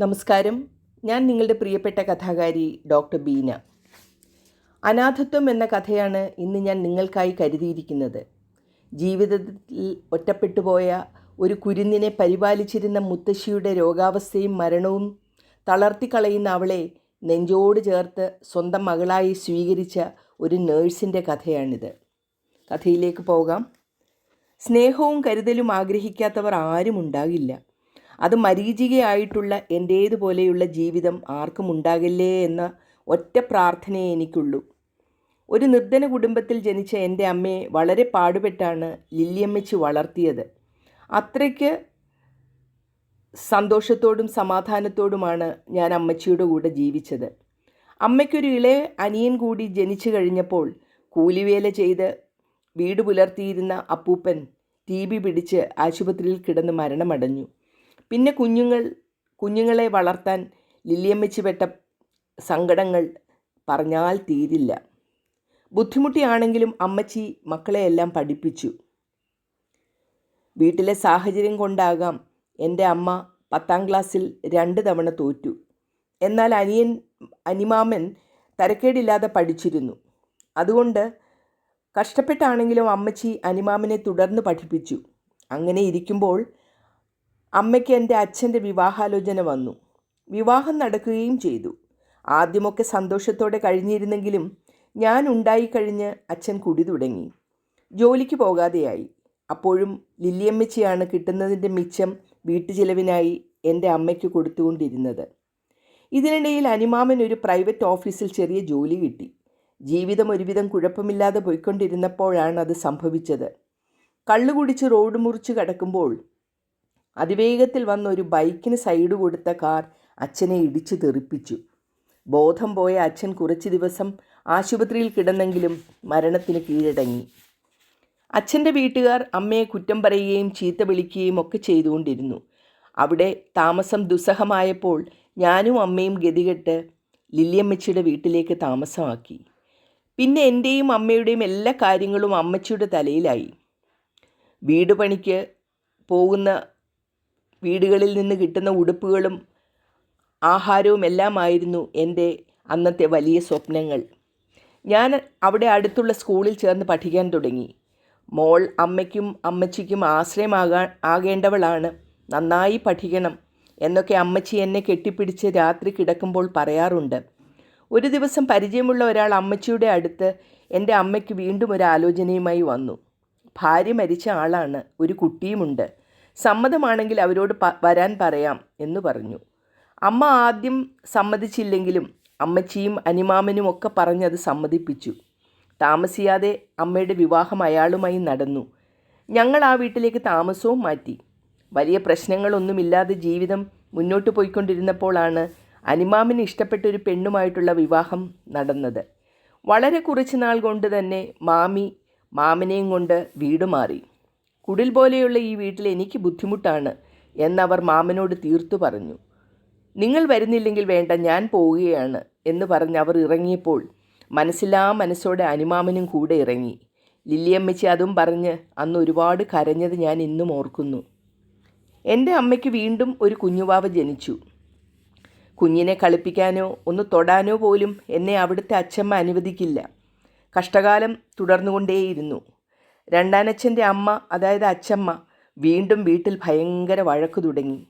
നമസ്കാരം. ഞാൻ നിങ്ങളുടെ പ്രിയപ്പെട്ട കഥാകാരി ഡോക്ടർ ബീന. അനാഥത്വം എന്ന കഥയാണ് ഇന്ന് ഞാൻ നിങ്ങൾക്കായി കരുതിയിരിക്കുന്നത്. ജീവിതത്തിൽ ഒറ്റപ്പെട്ടുപോയ ഒരു കുരുന്നിനെ പരിപാലിച്ചിരുന്ന മുത്തശ്ശിയുടെ രോഗാവസ്ഥയും മരണവും തളർത്തിക്കളയുന്ന അവളെ നെഞ്ചോട് ചേർത്ത് സ്വന്തം മകളായി സ്വീകരിച്ച ഒരു നേഴ്സിന്റെ കഥയാണിത്. കഥയിലേക്ക് പോകാം. സ്നേഹവും കരുതലും ആഗ്രഹിക്കാത്തവർ ആരും ഉണ്ടാകില്ല. അത് മരീചികയായിട്ടുള്ള എന്റേതുപോലെയുള്ള ജീവിതം ആർക്കും ഉണ്ടാകില്ലേ എന്ന ഒറ്റ പ്രാർത്ഥനയേ എനിക്കുള്ളൂ. ഒരു നിർദ്ധന കുടുംബത്തിൽ ജനിച്ച എന്റെ അമ്മയെ വളരെ പാടുപെട്ടാണ് ലില്ലിയമ്മച്ച് വളർത്തിയത്. അത്രയ്ക്ക് സന്തോഷത്തോടും സമാധാനത്തോടുമാണ് ഞാൻ അമ്മച്ചിയുടെ കൂടെ ജീവിച്ചത്. അമ്മയ്ക്കൊരു ഇളയ അനിയൻ കൂടി ജനിച്ചു കഴിഞ്ഞപ്പോൾ കൂലിവേല ചെയ്ത് വീട് പുലർത്തിയിരുന്ന അപ്പൂപ്പൻ ടി ബി പിടിച്ച് ആശുപത്രിയിൽ കിടന്ന് മരണമടഞ്ഞു. പിന്നെ കുഞ്ഞുങ്ങൾ കുഞ്ഞുങ്ങളെ വളർത്താൻ ലില്ലിയമ്മച്ചി പെട്ട സങ്കടങ്ങൾ പറഞ്ഞാൽ തീരില്ല. ബുദ്ധിമുട്ടിയാണെങ്കിലും അമ്മച്ചി മക്കളെയെല്ലാം പഠിപ്പിച്ചു. വീട്ടിലെ സാഹചര്യം കൊണ്ടാകാം എന്റെ അമ്മ പത്താം ക്ലാസ്സിൽ രണ്ട് തവണ തോറ്റു. എന്നാൽ അനിയൻ അനിമാമൻ തരക്കേടില്ലാതെ പഠിച്ചിരുന്നു. അതുകൊണ്ട് കഷ്ടപ്പെട്ടാണെങ്കിലും അമ്മച്ചി അനിമാമനെ തുടർന്ന് പഠിപ്പിച്ചു. അങ്ങനെ ഇരിക്കുമ്പോൾ അമ്മയ്ക്ക് എന്റെ അച്ഛന്റെ വിവാഹാലോചന വന്നു. വിവാഹം നടക്കുകയും ചെയ്തു. ആദ്യമൊക്കെ സന്തോഷത്തോടെ കഴിഞ്ഞിരുന്നെങ്കിലും ഞാൻ ഉണ്ടായിക്കഴിഞ്ഞ് അച്ഛൻ കുടി തുടങ്ങി. ജോലിക്ക് പോകാതെയായി. അപ്പോഴും ലില്ലിയമ്മച്ചിയാണ് കിട്ടുന്നതിന്റെ മിച്ചം വീട്ടുചിലവിനായി എന്റെ അമ്മയ്ക്ക് കൊടുത്തുകൊണ്ടിരുന്നത്. ഇതിനിടയിൽ അനിമാമൻ ഒരു പ്രൈവറ്റ് ഓഫീസിൽ ചെറിയ ജോലി കിട്ടി. ജീവിതം ഒരുവിധം കുഴപ്പമില്ലാതെ പോയിക്കൊണ്ടിരുന്നപ്പോഴാണ് അത് സംഭവിച്ചത്. കള്ളുകുടിച്ച് റോഡ് മുറിച്ച് കിടക്കുമ്പോൾ അതിവേഗത്തിൽ വന്ന ഒരു ബൈക്കിന് സൈഡ് കൊടുത്ത കാർ അച്ഛനെ ഇടിച്ചു തെറിപ്പിച്ചു. ബോധം പോയ അച്ഛൻ കുറച്ച് ദിവസം ആശുപത്രിയിൽ കിടന്നെങ്കിലും മരണത്തിന് കീഴടങ്ങി. അച്ഛന്റെ വീട്ടുകാർ അമ്മയെ കുറ്റം പറയുകയും ചീത്ത വിളിക്കുകയും ഒക്കെ ചെയ്തുകൊണ്ടിരുന്നു. അവിടെ താമസം ദുസ്സഹമായപ്പോൾ ഞാനും അമ്മയും ഗതികെട്ട് ലില്ലിയമ്മച്ചിയുടെ വീട്ടിലേക്ക് താമസമാക്കി. പിന്നെ എന്റെയും അമ്മയുടെയും എല്ലാ കാര്യങ്ങളും അമ്മച്ചിയുടെ തലയിലായി. വീട് പണിക്ക് പോകുന്ന വീടുകളിൽ നിന്ന് കിട്ടുന്ന ഉടുപ്പുകളും ആഹാരവും എല്ലാമായിരുന്നു എന്റെ അന്നത്തെ വലിയ സ്വപ്നങ്ങൾ. ഞാൻ അവിടെ അടുത്തുള്ള സ്കൂളിൽ ചേർന്ന് പഠിക്കാൻ തുടങ്ങി. മോൾ അമ്മയ്ക്കും അമ്മച്ചിക്കും ആശ്രയമാകാൻ ആകേണ്ടവളാണ്. നന്നായി പഠിക്കണം എന്നൊക്കെ അമ്മച്ചി എന്നെ കെട്ടിപ്പിടിച്ച് രാത്രി കിടക്കുമ്പോൾ പറയാറുണ്ട്. ഒരു ദിവസം പരിചയമുള്ള ഒരാൾ അമ്മച്ചിയുടെ അടുത്ത് എന്റെ അമ്മയ്ക്ക് വീണ്ടും ഒരു ആലോചനയുമായി വന്നു. ഭാര്യ മരിച്ച ആളാണ്. ഒരു കുട്ടിയുമുണ്ട്. സമ്മതമാണെങ്കിൽ അവരോട് വരാൻ പറയാം എന്ന് പറഞ്ഞു. അമ്മ ആദ്യം സമ്മതിച്ചില്ലെങ്കിലും അമ്മച്ചിയും അനിമാമനും ഒക്കെ പറഞ്ഞത് സമ്മതിപ്പിച്ചു. താമസിയാതെ അമ്മയുടെ വിവാഹം അയാളുമായി നടന്നു. ഞങ്ങൾ ആ വീട്ടിലേക്ക് താമസവും മാറ്റി. വലിയ പ്രശ്നങ്ങളൊന്നുമില്ലാതെ ജീവിതം മുന്നോട്ട് പോയിക്കൊണ്ടിരുന്നപ്പോഴാണ് അനിമാമിന് ഇഷ്ടപ്പെട്ട ഒരു പെണ്ണുമായിട്ടുള്ള വിവാഹം നടന്നത്. വളരെ കുറച്ച് നാൾ കൊണ്ട് തന്നെ മാമി മാമനെയും കൊണ്ട് വീട് മാറി. കുടിൽ പോലെയുള്ള ഈ വീട്ടിൽ എനിക്ക് ബുദ്ധിമുട്ടാണ് എന്നവർ മാമനോട് തീർത്തു പറഞ്ഞു. നിങ്ങൾ വരുന്നില്ലെങ്കിൽ വേണ്ട ഞാൻ പോവുകയാണ് എന്ന് പറഞ്ഞ് അവർ ഇറങ്ങിയപ്പോൾ മനസ്സിലാ മനസ്സോടെ അനുമാമനും കൂടെ ഇറങ്ങി. ലില്ലിയമ്മച്ചി അതും പറഞ്ഞ് അന്ന് ഒരുപാട് കരഞ്ഞത് ഞാൻ ഇന്നും ഓർക്കുന്നു. എന്റെ അമ്മയ്ക്ക് വീണ്ടും ഒരു കുഞ്ഞുവാവ ജനിച്ചു. കുഞ്ഞിനെ കളിപ്പിക്കാനോ ഒന്ന് തൊടാനോ പോലും എന്നെ അവിടുത്തെ അച്ഛമ്മ അനുവദിക്കില്ല. കഷ്ടകാലം തുടർന്നുകൊണ്ടേയിരുന്നു. രണ്ടാനച്ഛന്റെ അമ്മ അതായത് അച്ഛമ്മ വീണ്ടും വീട്ടിൽ ഭയങ്കര വഴക്ക് തുടങ്ങി.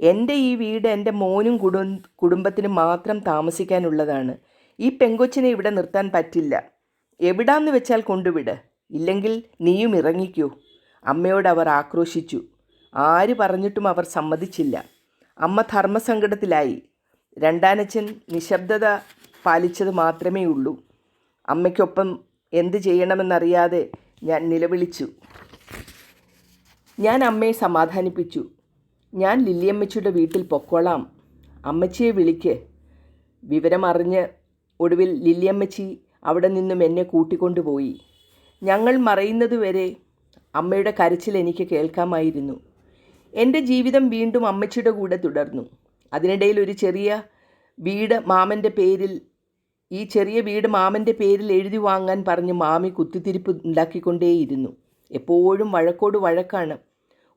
എന്റെ ഈ വീട് എന്റെ മോനും കുടും കുടുംബത്തിനും മാത്രം താമസിക്കാനുള്ളതാണ്. ഈ പെങ്കൊച്ചിനെ ഇവിടെ നിർത്താൻ പറ്റില്ല. എവിടാന്ന് വെച്ചാൽ കൊണ്ടുവിട്. ഇല്ലെങ്കിൽ നീയും ഇറങ്ങിക്കൂ. അമ്മയോട് അവർ ആക്രോശിച്ചു. ആര് പറഞ്ഞിട്ടും അവർ സമ്മതിച്ചില്ല. അമ്മ ധർമ്മസങ്കടത്തിലായി. രണ്ടാനച്ഛൻ നിശബ്ദത പാലിച്ചത് മാത്രമേ ഉള്ളൂ അമ്മയ്ക്കൊപ്പം എന്ത് ചെയ്യണമെന്നറിയാതെ ഞാൻ നിലവിളിച്ചു. ഞാൻ അമ്മയെ സമാധാനിപ്പിച്ചു. ഞാൻ ലില്ലിയമ്മച്ചിയുടെ വീട്ടിൽ പൊക്കോളാം. അമ്മച്ചിയെ വിളിക്ക്. വിവരമറിഞ്ഞ് ഒടുവിൽ ലില്ലിയമ്മച്ചി അവിടെ നിന്നും എന്നെ കൂട്ടിക്കൊണ്ടുപോയി. ഞങ്ങൾ മറയുന്നതുവരെ അമ്മയുടെ കരച്ചിൽ എനിക്ക് കേൾക്കാമായിരുന്നു. എന്റെ ജീവിതം വീണ്ടും അമ്മച്ചിയുടെ കൂടെ തുടർന്നു. അതിനിടയിൽ ഒരു ചെറിയ വീട് മാമന്റെ പേരിൽ ഈ ചെറിയ വീട് മാമന്റെ പേരിൽ എഴുതി വാങ്ങാൻ പറഞ്ഞ് മാമി കുത്തിത്തിരിപ്പ് ഉണ്ടാക്കിക്കൊണ്ടേയിരുന്നു. എപ്പോഴും വഴക്കോട് വഴക്കാണ്.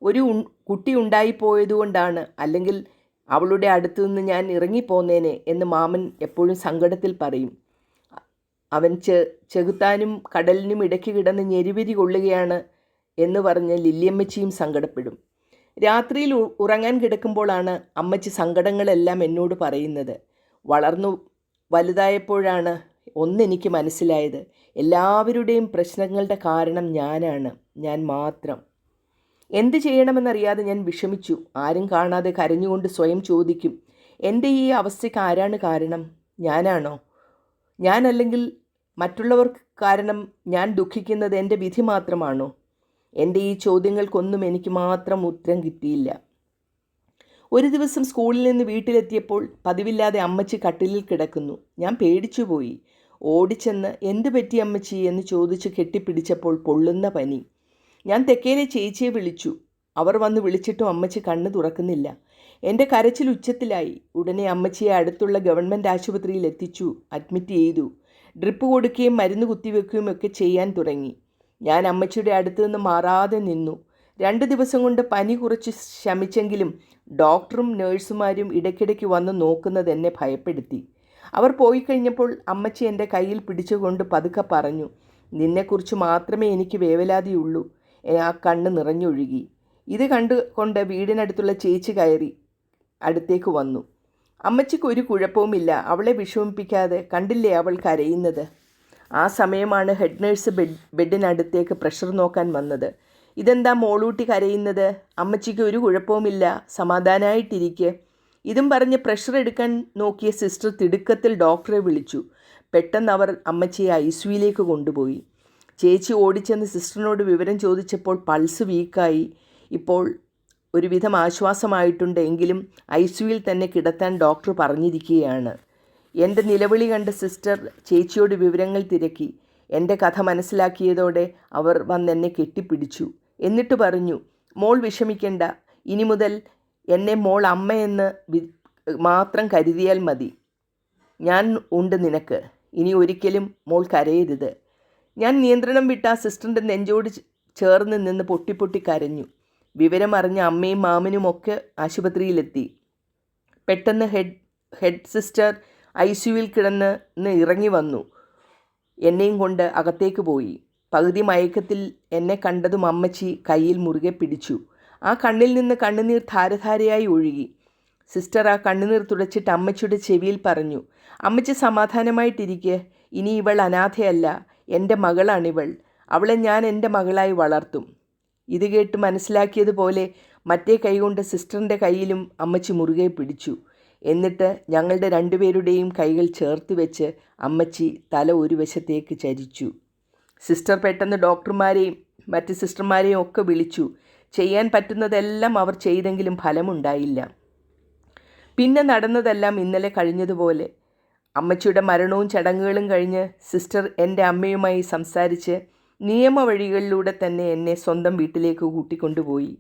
ഒരു കുട്ടി ഉണ്ടായിപ്പോയതുകൊണ്ടാണ് അല്ലെങ്കിൽ അവളുടെ അടുത്തു നിന്ന് ഞാൻ ഇറങ്ങിപ്പോന്നേനെ എന്ന് മാമൻ എപ്പോഴും സങ്കടത്തിൽ പറയും. അവൻ ചെ ചെകുത്താനും കടലിനും ഇടയ്ക്ക് കിടന്ന് ഞെരുവിരി കൊള്ളുകയാണ് എന്ന് പറഞ്ഞ് ലില്ലിയമ്മച്ചിയും സങ്കടപ്പെടും. രാത്രിയിൽ ഉറങ്ങാൻ കിടക്കുമ്പോഴാണ് അമ്മച്ചി സങ്കടങ്ങളെല്ലാം എന്നോട് പറയുന്നത്. വളർന്നു വലുതായപ്പോഴാണ് ഒന്നെനിക്ക് മനസ്സിലായത്. എല്ലാവരുടെയും പ്രശ്നങ്ങളുടെ കാരണം ഞാനാണ്. ഞാൻ മാത്രം. എന്ത് ചെയ്യണമെന്നറിയാതെ ഞാൻ വിഷമിച്ചു. ആരും കാണാതെ കരഞ്ഞുകൊണ്ട് സ്വയം ചോദിക്കും എന്റെ ഈ അവസ്ഥയ്ക്ക് ആരാണ് കാരണം? ഞാനാണോ? ഞാനല്ലെങ്കിൽ മറ്റുള്ളവർക്ക് കാരണം ഞാൻ ദുഃഖിക്കുന്നത് എന്റെ വിധി മാത്രമാണോ? എന്റെ ഈ ചോദ്യങ്ങൾക്കൊന്നും എനിക്ക് മാത്രം ഉത്തരം കിട്ടിയില്ല. ഒരു ദിവസം സ്കൂളിൽ നിന്ന് വീട്ടിലെത്തിയപ്പോൾ പതിവില്ലാതെ അമ്മച്ചി കട്ടിലിൽ കിടക്കുന്നു. ഞാൻ പേടിച്ചുപോയി. ഓടിച്ചെന്ന് എന്ത് പറ്റി അമ്മച്ചി എന്ന് ചോദിച്ച് കെട്ടിപ്പിടിച്ചപ്പോൾ പൊള്ളുന്ന പനി. ഞാൻ തെക്കേലെ ചേച്ചിയെ വിളിച്ചു. അവർ വന്ന് വിളിച്ചിട്ടും അമ്മച്ചി കണ്ണ് തുറക്കുന്നില്ല. എന്റെ കരച്ചിൽ ഉച്ചത്തിലായി. ഉടനെ അമ്മച്ചിയെ അടുത്തുള്ള ഗവൺമെന്റ് ആശുപത്രിയിൽ എത്തിച്ചു. അഡ്മിറ്റ് ചെയ്തു. ഡ്രിപ്പ് കൊടുക്കുകയും മരുന്ന് കുത്തിവെക്കുകയും ഒക്കെ ചെയ്യാൻ തുടങ്ങി. ഞാൻ അമ്മച്ചിയുടെ അടുത്ത് നിന്ന് മാറാതെ നിന്നു. രണ്ട് ദിവസം കൊണ്ട് പനി കുറച്ച് ശമിച്ചെങ്കിലും ഡോക്ടറും നേഴ്സുമാരും ഇടയ്ക്കിടയ്ക്ക് വന്ന് നോക്കുന്നത് എന്നെ ഭയപ്പെടുത്തി. അവർ പോയി കഴിഞ്ഞപ്പോൾ അമ്മച്ചി എന്റെ കയ്യിൽ പിടിച്ചുകൊണ്ട് പതുക്കെ പറഞ്ഞു നിന്നെക്കുറിച്ച് മാത്രമേ എനിക്ക് വേവലാതിയുള്ളൂ. ആ കണ്ണ് നിറഞ്ഞൊഴുകി. ഇത് കണ്ടുകൊണ്ട് വീടിനടുത്തുള്ള ചേച്ചി കയറി അടുത്തേക്ക് വന്നു. അമ്മച്ചിക്ക് ഒരു കുഴപ്പവുമില്ല അവളെ വിഷമിപ്പിക്കാതെ കണ്ടില്ലേ അവൾ കരയുന്നത്? ആ സമയമാണ് ഹെഡ് നേഴ്സ് ബെഡ് ബെഡിനടുത്തേക്ക് പ്രഷർ നോക്കാൻ വന്നത്. ഇതെന്താ മോളൂട്ടി കരയുന്നത്? അമ്മച്ചിക്ക് ഒരു കുഴപ്പവുമില്ല. സമാധാനമായിട്ടിരിക്കെ ഇതും പറഞ്ഞ് പ്രഷർ എടുക്കാൻ നോക്കിയ സിസ്റ്റർ തിടുക്കത്തിൽ ഡോക്ടറെ വിളിച്ചു. പെട്ടെന്ന് അവർ അമ്മച്ചിയെ ഐ സിയിലേക്ക് കൊണ്ടുപോയി. ചേച്ചി ഓടിച്ചെന്ന് സിസ്റ്ററിനോട് വിവരം ചോദിച്ചപ്പോൾ പൾസ് വീക്കായി ഇപ്പോൾ ഒരുവിധം ആശ്വാസമായിട്ടുണ്ട് എങ്കിലും ഐ സിയിൽ തന്നെ കിടത്താൻ ഡോക്ടർ പറഞ്ഞിരിക്കുകയാണ്. എന്റെ നിലവിളി കണ്ട സിസ്റ്റർ ചേച്ചിയോട് വിവരങ്ങൾ തിരക്കി. എന്റെ കഥ മനസ്സിലാക്കിയതോടെ അവർ വന്ന് എന്നെ കെട്ടിപ്പിടിച്ചു. എന്നിട്ട് പറഞ്ഞു മോൾ വിഷമിക്കണ്ട. ഇനി മുതൽ എന്നെ മോൾ അമ്മയെന്ന് മാത്രം കരുതിയാൽ മതി. ഞാൻ ഉണ്ട് നിനക്ക്. ഇനി ഒരിക്കലും മോൾ കരയരുത്. ഞാൻ നിയന്ത്രണം വിട്ട ആ സിസ്റ്ററിന്റെ നെഞ്ചോട് ചേർന്ന് നിന്ന് പൊട്ടി പൊട്ടി കരഞ്ഞു. വിവരമറിഞ്ഞ അമ്മയും മാമനും ഒക്കെ ആശുപത്രിയിലെത്തി. പെട്ടെന്ന് ഹെഡ് ഹെഡ് സിസ്റ്റർ ഐ സിയുവിൽ കിടന്ന് ഇറങ്ങി വന്നു. എന്നെയും കൊണ്ട് അകത്തേക്ക് പോയി. പകുതി മയക്കത്തിൽ എന്നെ കണ്ടതും അമ്മച്ചി കയ്യിൽ മുറുകെ പിടിച്ചു. ആ കണ്ണിൽ നിന്ന് കണ്ണുനീർ ധാരധാരയായി ഒഴുകി. സിസ്റ്റർ ആ കണ്ണുനീർ തുടച്ചിട്ട് അമ്മച്ചിയുടെ ചെവിയിൽ പറഞ്ഞു അമ്മച്ചി സമാധാനമായിട്ടിരിക്കെ. ഇനി ഇവൾ അനാഥയല്ല. എന്റെ മകളാണിവൾ. അവളെ ഞാൻ എന്റെ മകളായി വളർത്തും. ഇത് കേട്ട് മനസ്സിലാക്കിയതുപോലെ മറ്റേ കൈകൊണ്ട് സിസ്റ്ററിന്റെ കയ്യിലും അമ്മച്ചി മുറുകെ പിടിച്ചു. എന്നിട്ട് ഞങ്ങളുടെ രണ്ടുപേരുടെയും കൈകൾ ചേർത്ത് വെച്ച് അമ്മച്ചി തല ഒരു വശത്തേക്ക് ചരിച്ചു. സിസ്റ്റർ പെട്ടെന്ന് ഡോക്ടർമാരെയും മറ്റ് സിസ്റ്റർമാരെയും ഒക്കെ വിളിച്ചു. ചെയ്യാൻ പറ്റുന്നതെല്ലാം അവർ ചെയ്തെങ്കിലും ഫലമുണ്ടായില്ല. പിന്നെ നടന്നതെല്ലാം ഇന്നലെ കഴിഞ്ഞതുപോലെ. അമ്മച്ചിയുടെ മരണവും ചടങ്ങുകളും കഴിഞ്ഞ് സിസ്റ്റർ എന്റെ അമ്മയുമായി സംസാരിച്ച് നിയമവഴികളിലൂടെ തന്നെ എന്നെ സ്വന്തം വീട്ടിലേക്ക് കൂട്ടിക്കൊണ്ടുപോയി.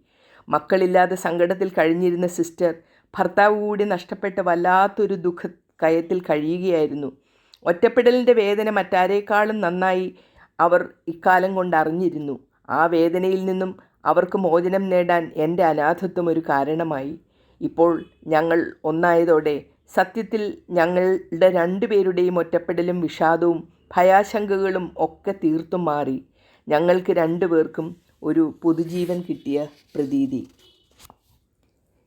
മക്കളില്ലാതെ സങ്കടത്തിൽ കഴിഞ്ഞിരുന്ന സിസ്റ്റർ ഭർത്താവ് കൂടി നഷ്ടപ്പെട്ട വല്ലാത്തൊരു ദുഃഖ കയത്തിൽ കഴിയുകയായിരുന്നു. ഒറ്റപ്പെടലിന്റെ വേദന മറ്റാരേക്കാളും നന്നായി അവർ ഇക്കാലം കൊണ്ട് അറിഞ്ഞിരുന്നു ആ വേദനയിൽ നിന്നും അവർക്ക് മോചനം നേടാൻ എന്റെ അനാഥത്വം ഒരു കാരണമായി. ഇപ്പോൾ ഞങ്ങൾ ഒന്നായതോടെ സത്യത്തിൽ ഞങ്ങളുടെ രണ്ടുപേരുടെയും ഒറ്റപ്പെടലും വിഷാദവും ഭയാശങ്കകളും ഒക്കെ തീർത്തും മാറി. ഞങ്ങൾക്ക് രണ്ടുപേർക്കും ഒരു പുതുജീവൻ കിട്ടിയ പ്രതീതി.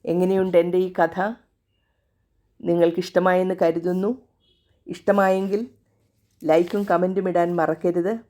എങ്ങനെയുണ്ട് എന്റെ ഈ കഥ? നിങ്ങൾക്കിഷ്ടമായെന്ന് കരുതുന്നു. ഇഷ്ടമായെങ്കിൽ ലൈക്കും കമന്റും ഇടാൻ മറക്കരുത്.